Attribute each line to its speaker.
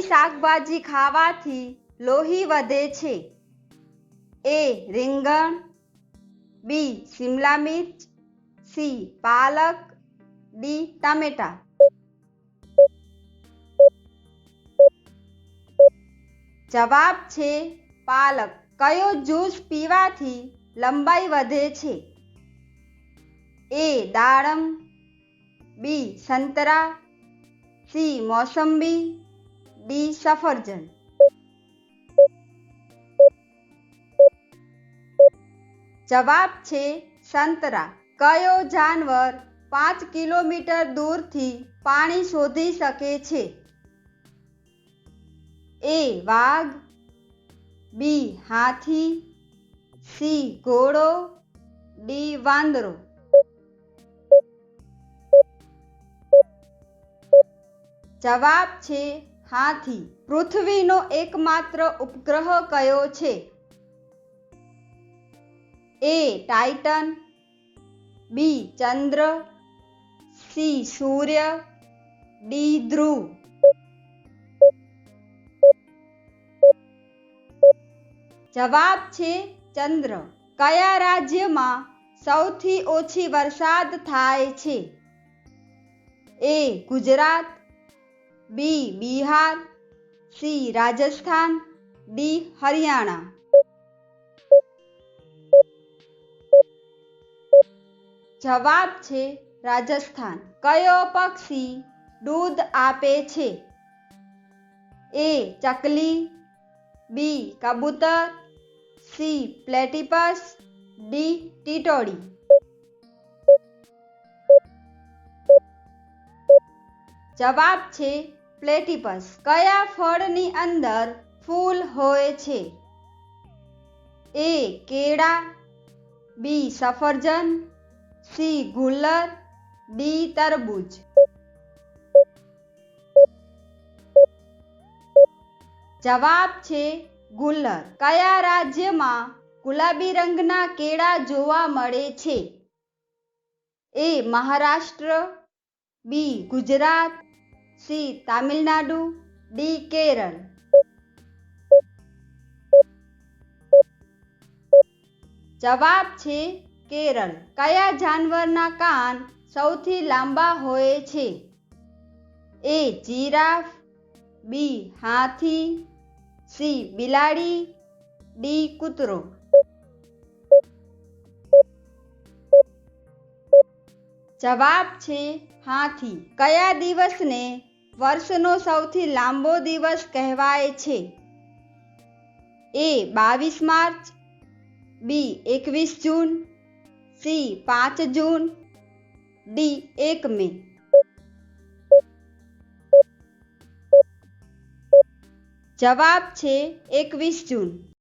Speaker 1: શાકભાજી ખાવાથી લોહી વધે છે? એ રીંગણ, બી શિમલા મિર્ચ, સી પાલક, ડી ટામેટા. જવાબ છે પાલક. કયો જ્યુસ પીવાથી લંબાઈ વધે છે? એ દાડમ, બી સંતરા, સી મોસંબી ડી સફરજન. જવાબ છે સંતરા. કયો જાનવર પાંચ કિલોમીટર દૂરથી પાણી શોધી શકે છે? એ વાઘ, બી હાથી, સી ઘોડો, ડી વાંદરો. જવાબ છે હાથી પૃથ્વીનો એકમાત્ર ઉપગ્રહ કયો છે? એ ટાઇટન બી ચંદ્ર સી સૂર્ય ડી ધ્રુવ જવાબ છે ચંદ્ર. કયા રાજ્યમાં સૌથી ઓછી વરસાદ થાય છે? A Gujarat B, Bihar, C, Rajasthan, D, Haryana. જવાબ છે રાજસ્થાન. કયો પક્ષી દૂધ આપે છે? એ, ચકલી, બી, કબૂતર, સી, પ્લેટિપસ, ડી ટીટોડી જવાબ છે પ્લેટિપસ. કયા ફળની અંદર ફૂલ હોય છે? એ કેળા, બી સફરજન, સી ગુલ્લર, ડી તરબૂચ. જવાબ છે ગુલ્લર. કયા રાજ્યમાં ગુલાબી રંગના કેળા જોવા મળે છે? A Maharashtra, B Gujarat C, Tamil Nadu, D, Kerala. જવાબ છે કેરળ. કયા જાનવરના કાન સૌથી લાંબા હોય છે? એ, જીરાફ, બી, હાથી, સી, બિલાડી, ડી, કૂતરો. જવાબ છે હાથી. કયા દિવસને વર્ષનો સૌથી લાંબો દિવસ કહેવાય છે. એ બાવીસ માર્ચ, બી એકવીસ જૂન, સી પાંચ જૂન, ડી એક મે. જવાબ છે એકવીસ જૂન.